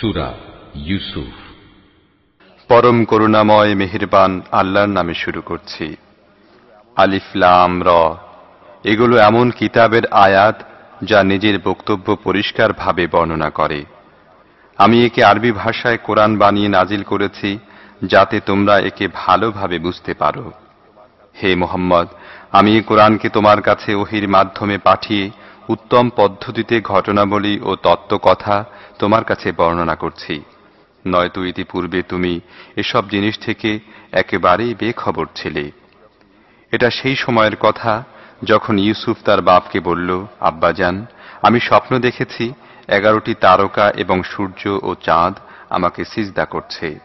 সুরা ইউসুফ। পরম করুণাময় মেহেরবান আল্লাহর নামে শুরু করছি। আলিফলাম র। এগুলো এমন কিতাবের আয়াত যা নিজের বক্তব্য পরিষ্কারভাবে বর্ণনা করে। আমি একে আরবি ভাষায় কোরআন বানিয়ে নাজিল করেছি যাতে তোমরা একে ভালোভাবে বুঝতে পারো। হে মোহাম্মদ, আমি এই কোরআনকে তোমার কাছে ওহির মাধ্যমে পাঠিয়ে উত্তম পদ্ধতিতে ঘটনাবলী ও তত্ত্বকথা তোমার কাছে বর্ণনা করছি। নয়তো ইতিপূর্বে তুমি এসব জিনিস থেকে একেবারেই বেখবর ছিলে। এটা সেই সময়ের কথা যখন ইউসুফ তার বাপকে বলল, আব্বাজান, আমি স্বপ্ন দেখেছি এগারোটি তারকা এবং সূর্য ও চাঁদ আমাকে সিজদা করছে।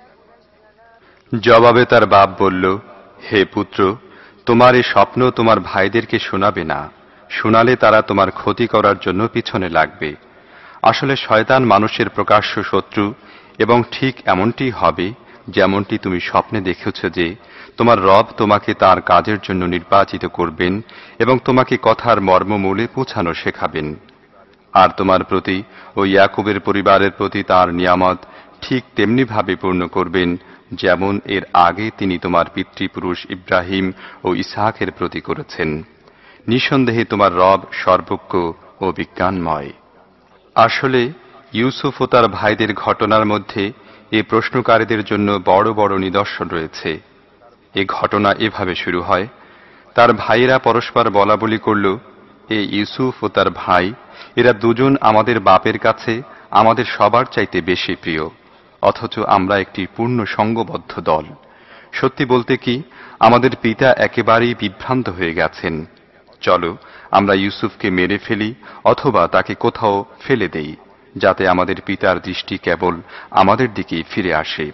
জবাবে তার বাপ বলল, হে পুত্র, তোমার এই স্বপ্ন তোমার ভাইদেরকে শোনাবে না। শোনালে তারা তোমার ক্ষতি করার জন্য পিছনে লাগবে। আসলে শয়তান মানুষের প্রকাশ্য শত্রু, এবং ঠিক এমনটি হবে যেমনটি তুমি স্বপ্নে দেখেছ যে, তোমার রব তোমাকে তার কাজের জন্য নির্বাচিত করবেন এবং তোমাকে কথার মর্মমূলে পৌঁছানো শেখাবেন। আর তোমার প্রতি ও ইয়াকুবের পরিবারের প্রতি তার নিয়ামত ঠিক তেমনিভাবে পূর্ণ করবেন যেমন এর আগে তিনি তোমার পিতৃপুরুষ ইব্রাহিম ও ইসাহাকের প্রতি করেছেন। নিঃসন্দেহে তোমার রব সর্বজ্ঞ ও বিজ্ঞানময়। আসলে ইউসুফ ও তার ভাইদের ঘটনার মধ্যে এ প্রশ্নকারীদের জন্য বড় বড় নিদর্শন রয়েছে। এ ঘটনা এভাবে শুরু হয়, তার ভাইয়েরা পরস্পর বলা বলি করল, এ ইউসুফ ও তার ভাই, এরা দুজন আমাদের বাপের কাছে আমাদের সবার চাইতে বেশি প্রিয়, অথচ আমরা একটি পূর্ণ সঙ্গবদ্ধ দল। সত্যি বলতে কি, আমাদের পিতা একেবারেই বিভ্রান্ত হয়ে গেছেন। চলো আমরা ইউসুফকে মেরে ফেলি অথবা তাকে কোথাও ফেলে দেই, যাতে আমাদের পিতার দৃষ্টি কেবল আমাদের দিকেই ফিরে আসে।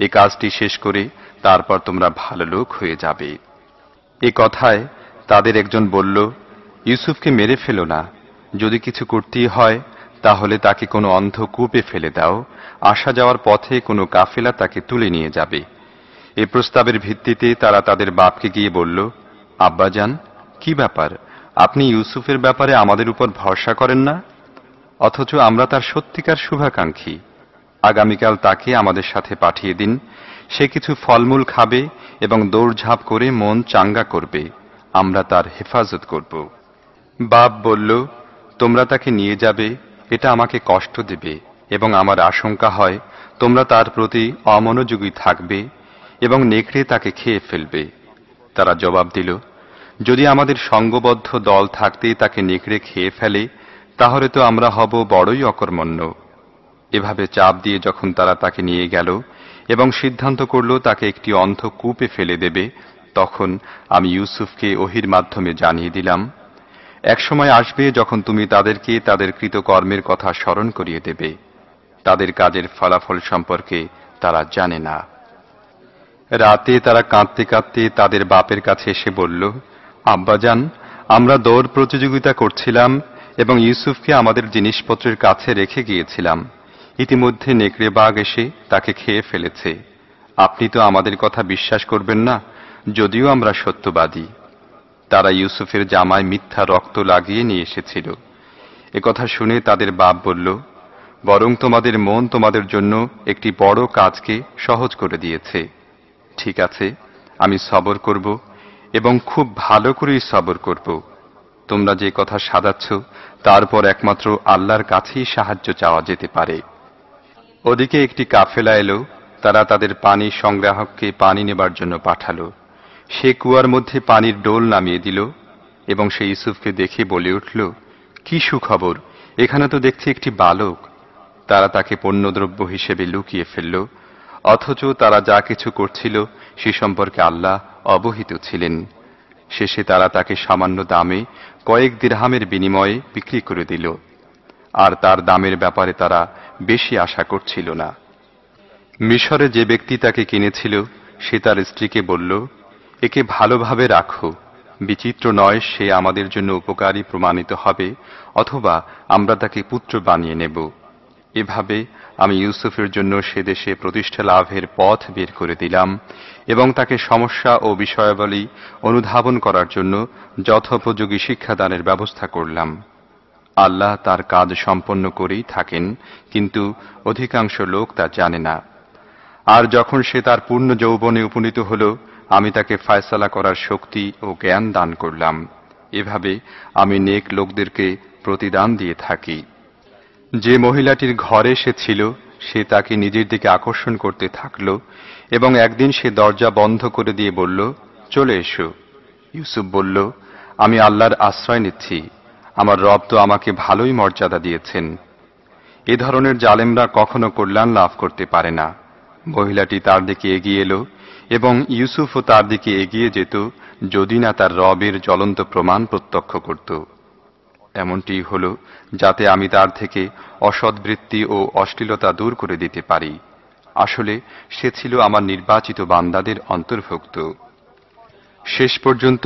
এ কাজটি শেষ করে তারপর তোমরা ভালো লোক হয়ে যাবে। এ কথায় তাদের একজন বলল, ইউসুফকে মেরে ফেলো না। যদি কিছু করতেই হয়, তাহলে তাকে কোনো অন্ধ কূপে ফেলে দাও। আসা যাওয়ার পথে কোনো কাফেলা তাকে তুলে নিয়ে যাবে। এ প্রস্তাবের ভিত্তিতে তারা তাদের বাপকে গিয়ে বলল, আব্বাজান, কি ব্যাপার? আপনি ইউসুফের ব্যাপারে আমাদের উপর ভরসা করেন না? অথচ আমরা তার সত্যিকার শুভাকাঙ্ক্ষী। আগামীকাল তাকে আমাদের সাথে পাঠিয়ে দিন। সে কিছু ফলমূল খাবে এবং দৌড়ঝাঁপ করে মন চাঙ্গা করবে। আমরা তার হেফাজত করব। বাপ বলল, তোমরা তাকে নিয়ে যাবে, এটা আমাকে কষ্ট দেবে এবং আমার আশঙ্কা হয় তোমরা তার প্রতি অমনোযোগী থাকবে এবং নেকড়ে তাকে খেয়ে ফেলবে। তারা জবাব দিল যদি আমাদের সঙ্গবদ্ধ দল থাকতে তাকে নেকড়ে খেয়ে ফেলে, তাহলে তো আমরা হব বড়ই অকর্মণ্য। এভাবে চাপ দিয়ে যখন তারা তাকে নিয়ে গেল এবং সিদ্ধান্ত করল তাকে একটি অন্ধ কূপে ফেলে দেবে, তখন আমি ইউসুফকে ওহির মাধ্যমে জানিয়ে দিলাম একসময় আসবে যখন তুমি তাদেরকে তাদের কৃতকর্মের কথা স্মরণ করিয়ে দেবে। তাদের কাজের ফলাফল সম্পর্কে তারা জানে না। রাতে তারা কাঁদতে কাঁদতে তাদের বাপের কাছে এসে বলল আব্বাজান আমরা দৌড় প্রতিযোগিতা করছিলাম এবং ইউসুফকে আমাদের জিনিসপত্রের কাছে রেখে গিয়েছিলাম। ইতিমধ্যে নেকড়ে বাঘ এসে তাকে খেয়ে ফেলেছে। আপনি তো আমাদের কথা বিশ্বাস করবেন না, যদিও আমরা সত্যবাদী। তারা ইউসুফের জামায় মিথ্যা রক্ত লাগিয়ে নিয়ে এসেছিল। কথা শুনে তাদের বাপ বলল, বরং তোমাদের মন তোমাদের জন্য একটি বড় কাজকে সহজ করে দিয়েছে। ঠিক আছে, আমি সবর করব এবং খুব ভালো করেই সবর করব। তোমরা যে কথা সাজাচ্ছ, তারপর একমাত্র আল্লাহর কাছেই সাহায্য চাওয়া যেতে পারে। ওদিকে একটি কাফেলা এলো, তারা তাদের পানি সংগ্রাহককে পানি নেবার জন্য পাঠালো। সে কুয়ার মধ্যে পানির ডোল নামিয়ে দিল এবং সে ইউসুফকে দেখে বলে উঠল, কি সুখবর, এখানে তো দেখছি একটি বালক। তারা তাকে পণ্যদ্রব্য হিসেবে লুকিয়ে ফেলল, অথচ তারা যা কিছু করছিল সে সম্পর্কে আল্লাহ অবহিত ছিলেন। শেষে তারা তাকে সামান্য দামে কয়েক দিরহামের বিনিময়ে বিক্রি করে দিল। আর তার দামের ব্যাপারে তারা বেশি আশা করছিল না। মিশরে যে ব্যক্তি তাকে কিনেছিল, সে তার স্ত্রীকে বলল, একে ভালোভাবে রাখো। বিচিত্র নয় সে আমাদের জন্য উপকারী প্রমাণিত হবে, অথবা আমরা তাকে পুত্র বানিয়ে নেব। এভাবে আমি ইউসুফের জন্য সে দেশে প্রতিষ্ঠা লাভের পথ বের করে দিলাম এবং তাকে সমস্যা ও বিষয়াবলী অনুধাবন করার জন্য যথোপযোগী শিক্ষাদানের ব্যবস্থা করলাম। আল্লাহ তার কাজ সম্পন্ন করেই থাকেন, কিন্তু অধিকাংশ লোক তা জানে না। আর যখন সে তার পূর্ণ যৌবনে উপনীত হল, আমি তাকে ফায়সালা করার শক্তি ও জ্ঞান দান করলাম। এভাবে আমি নেক লোকদেরকে প্রতিদান দিয়ে থাকি। যে মহিলাটির ঘরে সে ছিল, সে তাকে নিজের দিকে আকর্ষণ করতে থাকল এবং একদিন সে দরজা বন্ধ করে দিয়ে বলল, চলে এসো। ইউসুফ বলল, আমি আল্লাহর আশ্রয় নিচ্ছি। আমার রব তো আমাকে ভালোই মর্যাদা দিয়েছেন। এ ধরনের জালেমরা কখনো কল্যাণ লাভ করতে পারে না। মহিলাটি তার দিকে এগিয়ে এলো এবং ইউসুফও তার দিকে এগিয়ে যেত, যদি না তার রবের জ্বলন্ত প্রমাণ প্রত্যক্ষ করত। এমনটি হল যাতে আমি তার থেকে অসদ্বৃত্তি ও অশ্লীলতা দূর করে দিতে পারি। আসলে সে ছিল আমার নির্বাচিত বান্দাদের অন্তর্ভুক্ত। শেষ পর্যন্ত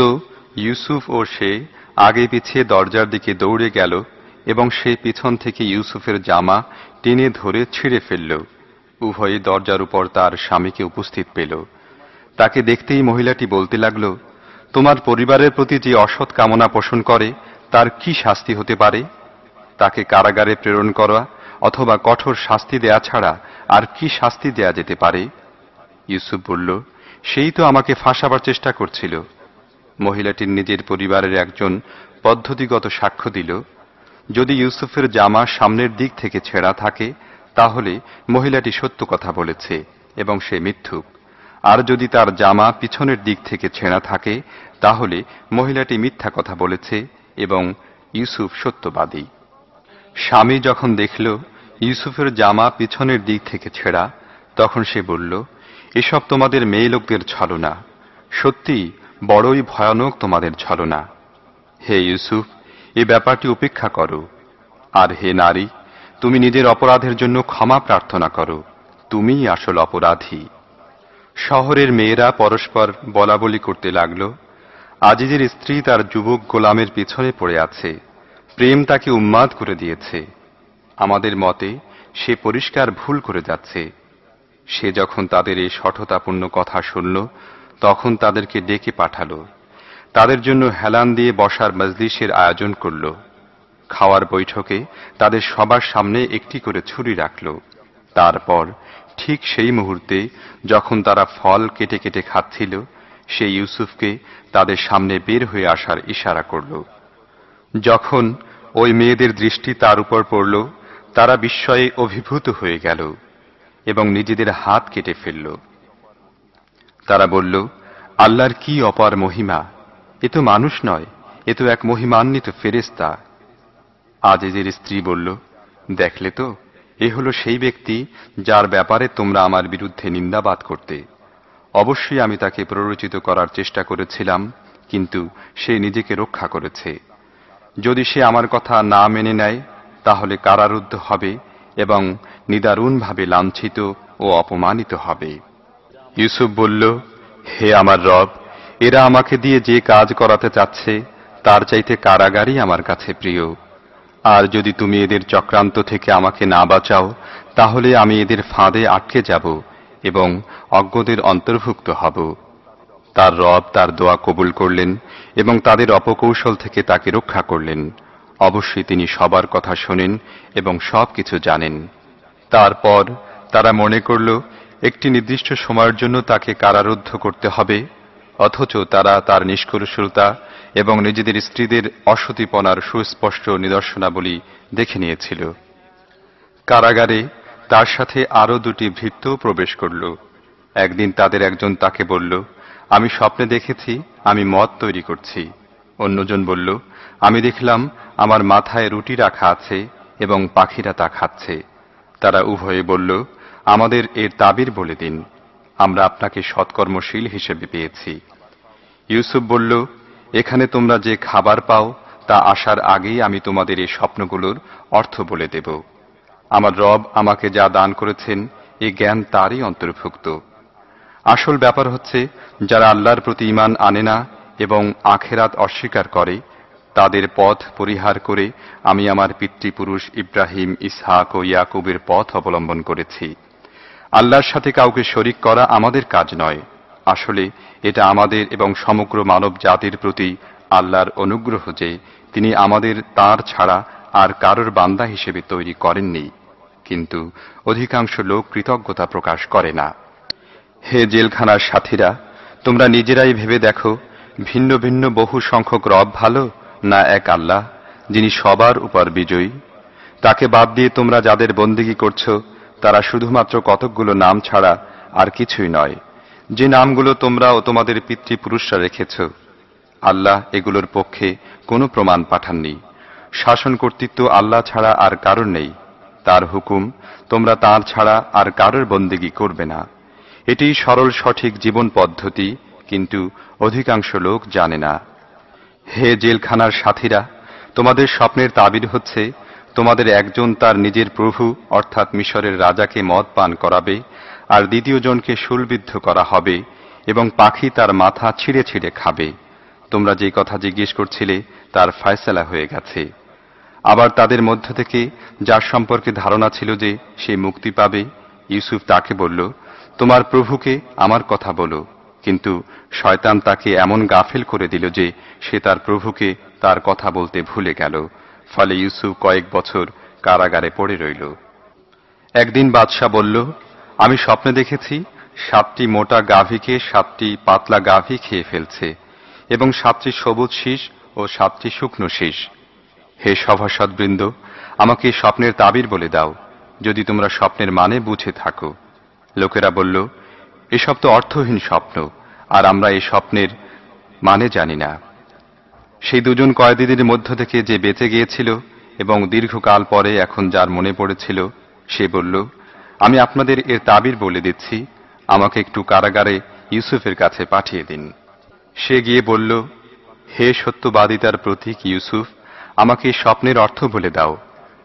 ইউসুফ ও সে আগে পিছিয়ে দরজার দিকে দৌড়ে গেল এবং সে পিছন থেকে ইউসুফের জামা টেনে ধরে ছিঁড়ে ফেলল। উভয়ে দরজার উপর তার স্বামীকে উপস্থিত পেল। তাকে দেখতেই মহিলাটি বলতে লাগল, তোমার পরিবারের প্রতি যে অসৎ কামনা পোষণ করে তার কি শাস্তি হতে পারে? তাকে কারাগারে প্রেরণ করা অথবা কঠোর শাস্তি দেয়া ছাড়া আর কি শাস্তি দেয়া যেতে পারে? ইউসুফ বলল, সেই তো আমাকে ফাঁসাবার চেষ্টা করছিল। মহিলাটির নিজের পরিবারের একজন পদ্ধতিগত সাক্ষ্য দিল, যদি ইউসুফের জামা সামনের দিক থেকে ছেঁড়া থাকে, তাহলে মহিলাটি সত্য কথা বলেছে এবং সে মিথ্যুক। আর যদি তার জামা পিছনের দিক থেকে ছেঁড়া থাকে, তাহলে মহিলাটি মিথ্যা কথা বলেছে এবং ইউসুফ সত্যবাদী। স্বামী যখন দেখল ইউসুফের জামা পিছনের দিক থেকে ছেঁড়া, তখন সে বলল, এসব তোমাদের মেয়ে লোকদের ছলনা। সত্যি বড়ই ভয়ানক তোমাদের ছলনা। হে ইউসুফ, এ ব্যাপারটি উপেক্ষা করো। আর হে নারী, তুমি নিজের অপরাধের জন্য ক্ষমা প্রার্থনা করো। তুমিই আসল অপরাধী। শহরের মেয়েরা পরস্পর বলাবলি করতে লাগল। আজিজের স্ত্রী তার যুবক গোলামের পিছনে পড়ে আছে। প্রেম তাকে উন্মাদ করে দিয়েছে। আমাদের মতে সে পরিষ্কার ভুল করে যাচ্ছে। সে যখন তাদের এই সঠতাপূর্ণ কথা শুনল, তখন তাদেরকে ডেকে পাঠালো। তাদের জন্য হেলান দিয়ে বসার মজলিসের আয়োজন করল। খাওয়ার বৈঠকে তাদের সবার সামনে একটি করে ছুরি রাখল। তারপর ঠিক সেই মুহূর্তে যখন তারা ফল কেটে কেটে খাচ্ছিল সে ইউসুফকে তাদের সামনে বের হয়ে আসার ইশারা করল। যখন ওই মেয়েদের দৃষ্টি তার উপর পড়ল, তারা বিস্ময়ে অভিভূত হয়ে গেল এবং নিজেদের হাত কেটে ফেলল। তারা বলল, আল্লাহর কি অপার মহিমা? এ তো মানুষ নয়, এ তো এক মহিমান্বিত ফেরেস্তা আজিজের স্ত্রী বলল, দেখলে তো, এ হলো সেই ব্যক্তি যার ব্যাপারে তোমরা আমার বিরুদ্ধে নিন্দাবাদ করতে। অবশ্যই আমি তাকে প্ররোচিত করার চেষ্টা করেছিলাম, কিন্তু সে নিজেকে রক্ষা করেছে। যদি সে আমার কথা না মেনে নেয়, তাহলে কারারুদ্ধ হবে এবং নিদারুণভাবে লাঞ্ছিত ও অপমানিত হবে। ইউসুফ বলল, হে আমার রব, এরা আমাকে দিয়ে যে কাজ করাতে চাচ্ছে, তার চাইতে কারাগারই আমার কাছে প্রিয়। আর যদি তুমি এদের চক্রান্ত থেকে আমাকে না বাঁচাও, তাহলে আমি এদের ফাঁদে আটকে যাব। এবং অজ্ঞদের অন্তর্ভুক্ত হব। তার রব তার দোয়া কবুল করলেন এবং তাদের অপকৌশল থেকে তাকে রক্ষা করলেন। অবশ্যই তিনি সবার কথা শোনেন এবং সব কিছু জানেন। তারপর তারা মনে করল, একটি নির্দিষ্ট সময়ের জন্য তাকে কারারুদ্ধ করতে হবে, অথচ তারা তার নিষ্করুশলতা এবং নিজেদের স্ত্রীদের অসতিপনার সুস্পষ্ট নিদর্শনাবলী দেখে নিয়েছিল। কারাগারে তার সাথে আরও দুটি ভৃত্য প্রবেশ করল। একদিন তাদের একজন তাকে বলল, আমি স্বপ্নে দেখেছি, আমি মদ তৈরি করছি। অন্যজন বলল, আমি দেখলাম আমার মাথায় রুটি রাখা আছে এবং পাখিরা তা খাচ্ছে। তারা উভয়ে বলল, আমাদের এর তাবির বলে দিন, আমরা আপনাকে সৎকর্মশীল হিসেবে পেয়েছি। ইউসুফ বলল, এখানে তোমরা যে খাবার পাও, তা আসার আগেই আমি তোমাদের এই স্বপ্নগুলোর অর্থ বলে দেব। আমার রব আমাকে যা দান করেছেন, এই জ্ঞান তারই অন্তর্ভুক্ত। আসল ব্যাপার হচ্ছে, যারা আল্লাহর প্রতি ইমান আনে না এবং আখেরাত অস্বীকার করে, তাদের পথ পরিহার করে আমি আমার পিতৃপুরুষ ইব্রাহিম, ইসহাক ও ইয়াকুবের পথ অবলম্বন করেছি। আল্লাহর সাথে কাউকে শরিক করা আমাদের কাজ নয়। আসলে এটা আমাদের এবং সমগ্র মানব জাতির প্রতি আল্লাহর অনুগ্রহ যে তিনি আমাদের তার ছাড়া আর কারোর বান্দা হিসেবে তৈরি করেননি। কিন্তু অধিকাংশ লোক কৃতজ্ঞতা প্রকাশ করে না। হে জেলখানার সাথীরা, তোমরা নিজেরাই ভেবে দেখো, ভিন্ন ভিন্ন বহু সংখ্যক রব ভালো না এক আল্লাহ, যিনি সবার উপর বিজয়ী। তাকে বাদ দিয়ে তোমরা যাদের বন্দিগি করছ, তারা শুধুমাত্র কতকগুলো নাম ছাড়া আর কিছুই নয়। যে নামগুলো তোমরা ও তোমাদের পিতৃপুরুষরা রেখেছ, আল্লাহ এগুলোর পক্ষে কোনো প্রমাণ পাঠাননি। শাসন কর্তৃত্ব আল্লাহ ছাড়া আর কারোর নেই। তার হুকুম, তোমরা তার ছাড়া আর কারোর বন্দিগি করবে না। এটি সরল সঠিক জীবন পদ্ধতি, কিন্তু অধিকাংশ লোক জানে না। হে জেলখানার সাথীরা, তোমাদের স্বপ্নের তাবির হচ্ছে, তোমাদের একজন তার নিজের প্রভু, অর্থাৎ মিশরের রাজাকে মদ পান করাবে, আর দ্বিতীয় জনকে করা হবে, এবং পাখি তার মাথা ছিঁড়ে ছিঁড়ে খাবে। তোমরা যে কথা জিজ্ঞেস করছিলে, তার ফয়সালা হয়ে গেছে। আবার তাদের মধ্য থেকে যার সম্পর্কে ধারণা ছিল যে সে মুক্তি পাবে, ইউসুফ তাকে বলল, তোমার প্রভুকে আমার কথা বলো। কিন্তু শয়তান তাকে এমন গাফেল করে দিল যে সে তার প্রভুকে তার কথা বলতে ভুলে গেল। ফলে ইউসুফ কয়েক বছর কারাগারে পড়ে রইল। একদিন বাদশাহ বলল, আমি স্বপ্নে দেখেছি সাতটি মোটা গাভীকে সাতটি পাতলা গাভী খেয়ে ফেলছে এবং সাতটি সবুজ শীষ ও সাতটি শুকনো শীষ। হে সভাসদবৃন্দ, আমাকে স্বপ্নের তাবির বলে দাও, যদি তোমরা স্বপ্নের মানে বুঝে থাকো। লোকেরা বলল, এসব তো অর্থহীন স্বপ্ন, আর আমরা এই স্বপ্নের মানে জানি না। সেই দুজন কয়েদিদের মধ্য থেকে যে বেঁচে গিয়েছিল এবং দীর্ঘকাল পরে এখন যার মনে পড়েছিল, সে বলল, আমি আপনাদের এর তাবির বলে দিচ্ছি, আমাকে একটু কারাগারে ইউসুফের কাছে পাঠিয়ে দিন। সে গিয়ে বলল, হে সত্যবাদিতার প্রতীক ইউসুফ আমাকে স্বপ্নের অর্থ বলে দাও।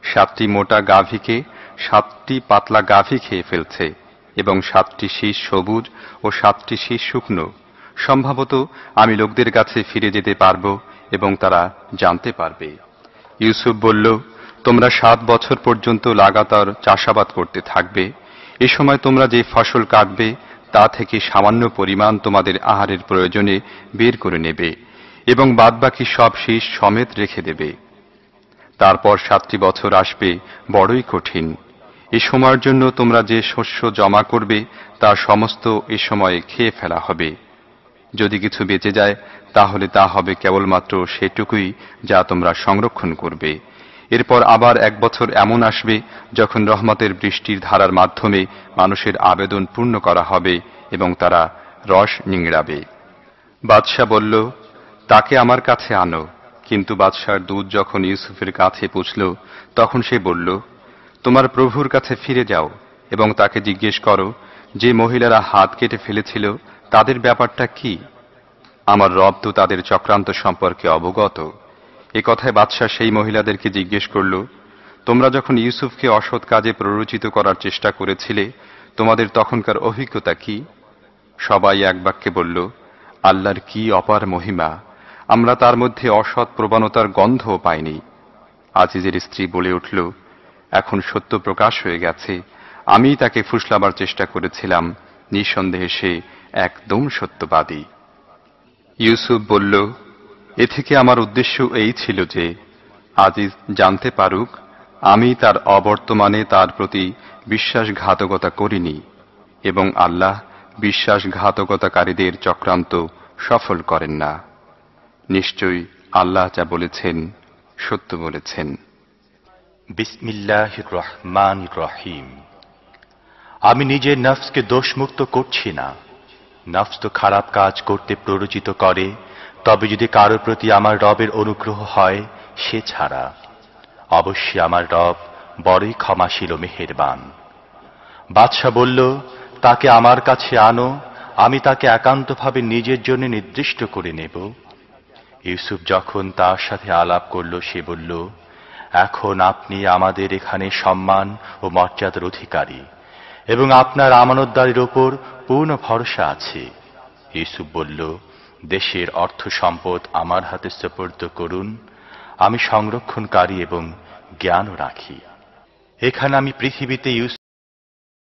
সাতটি মোটা গাভীকে, সাতটি পাতলা গাভী খেয়ে ফেলছে, এবং সাতটি শীষ সবুজ ও সাতটি শীষ শুকনো। সম্ভবত আমি লোকদের কাছে ফিরে যেতে পারব এবং তারা জানতে পারবে। ইউসুফ বলল, তোমরা সাত বছর পর্যন্ত লাগাতার চাষাবাদ করতে থাকবে। এ সময় তোমরা যে ফসল কাটবে, তা থেকে সামান্য পরিমাণ তোমাদের আহারের প্রয়োজনে বের করে নেবে এবং বাদবাকি সব শীষ সমেত রেখে দেবে। তারপর সাতটি বছর আসবে, বড়ই কঠিন। এ সময়ের জন্য তোমরা যে শস্য জমা করবে, তা সমস্ত এ সময়ে খেয়ে ফেলা হবে। যদি কিছু বেঁচে যায়, তাহলে তা হবে কেবলমাত্র সেটুকুই যা তোমরা সংরক্ষণ করবে। এরপর আবার এক বছর এমন আসবে, যখন রহমতের বৃষ্টির ধারার মাধ্যমে মানুষের আবেদন পূর্ণ করা হবে এবং তারা রস নিংড়াবে। বাদশাহ বলল, তাকে আমার কাছে আনো। কিন্তু বাদশার দুধ যখন ইউসুফের কাছে পুছল, তখন সে বলল, তোমার প্রভুর কাছে ফিরে যাও এবং তাকে জিজ্ঞেস করো, যে মহিলারা হাত কেটে ফেলেছিল, তাদের ব্যাপারটা কি? আমার রব তো তাদের চক্রান্ত সম্পর্কে অবগত। এ কথায় বাদশাহ সেই মহিলাদেরকে জিজ্ঞেস করল, তোমরা যখন ইউসুফকে অসৎ কাজে প্ররোচিত করার চেষ্টা করেছিলে, তোমাদের তখনকার অভিজ্ঞতা কি? সবাই এক বাক্যে বলল, আল্লাহর কি অপার মহিমা আমরা তার মধ্যে অসৎ প্রবণতার গন্ধও পাইনি। আজিজের স্ত্রী বলে উঠল, এখন সত্য প্রকাশ হয়ে গেছে। আমি তাকে ফুসলাবার চেষ্টা করেছিলাম। নিঃসন্দেহে সে একদম সত্যবাদী। ইউসুফ বলল, এ থেকে আমার উদ্দেশ্য এই ছিল যে, আজিজ জানতে পারুক, আমি তার অবর্তমানে তার প্রতি বিশ্বাসঘাতকতা করিনি এবং আল্লাহ বিশ্বাসঘাতকতাকারীদের চক্রান্ত সফল করেন না। নিশ্চয়ই আল্লাহ যা বলেছেন, সত্য বলেছেন। রহমান রহিম। আমি নিজের নফসকে দোষমুক্ত করছি না। নফস তো খারাপ কাজ করতে প্ররোচিত করে, তবে যদি কারোর প্রতি আমার রবের অনুগ্রহ হয়, সে ছাড়া। অবশ্যই আমার রব বড়ই ক্ষমাশীল মেহেরবান। বাদশাহ বলল, তাকে আমার কাছে আনো, আমি তাকে একান্তভাবে নিজের জন্য নির্দিষ্ট করে নেব। ইউসুফ যখন তার সাথে আলাপ করল, সে বলল, এখন আপনি আমাদের এখানে সম্মান ও মর্যাদার অধিকারী এবং আপনার আমানতদারির ওপর পূর্ণ ভরসা আছে। ইউসুফ বলল, দেশের অর্থ সম্পদ আমার হাতে সুপর্দ করুন। আমি সংরক্ষণকারী এবং জ্ঞানও রাখি। এখানে আমি পৃথিবীতে ইউসুফ